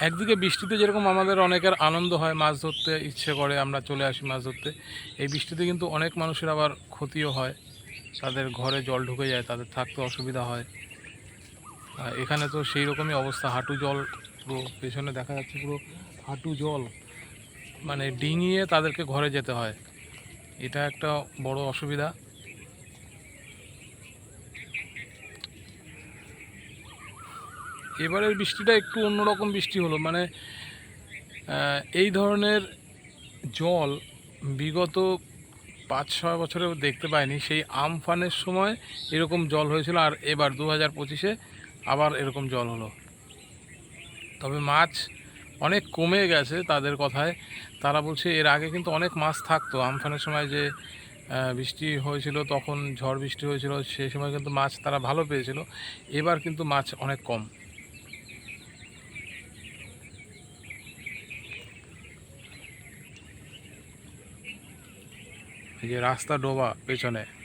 একদিকে বৃষ্টিতে যেরকম আমাদের অনেকের আনন্দ হয়, মাছ ধরতে ইচ্ছে করে, আমরা চলে আসি মাছ ধরতে। এই বৃষ্টিতে কিন্তু অনেক মানুষের আবার ক্ষতিও হয়। তাদের ঘরে জল ঢুকে যায়, তাদের থাকতে অসুবিধা হয়। এখানে তো সেই রকমই অবস্থা, হাঁটু জল পুরো, পেছনে দেখা যাচ্ছে পুরো হাঁটু জল। মানে ডিঙিয়ে তাদেরকে ঘরে যেতে হয়। এটা একটা বড় অসুবিধা। এবারের বৃষ্টিটা একটু অন্যরকম বৃষ্টি হলো। মানে এই ধরনের জল বিগত পাঁচ ছয় বছরে দেখতে পাইনি। সেই আমফানের সময় এরকম জল হয়েছিল আর এবার দু হাজার পঁচিশে আবার এরকম জল হলো। তবে মাছ অনেক কমে গেছে তাদের কথায়। তারা বলছে এর আগে কিন্তু অনেক মাছ থাকতো। আমফানের সময় যে বৃষ্টি হয়েছিল, তখন ঝড় বৃষ্টি হয়েছিল সেই সময় কিন্তু মাছ তারা ভালো পেয়েছিল। এবার কিন্তু মাছ অনেক কম। যে রাস্তা ডোবা পেছনে।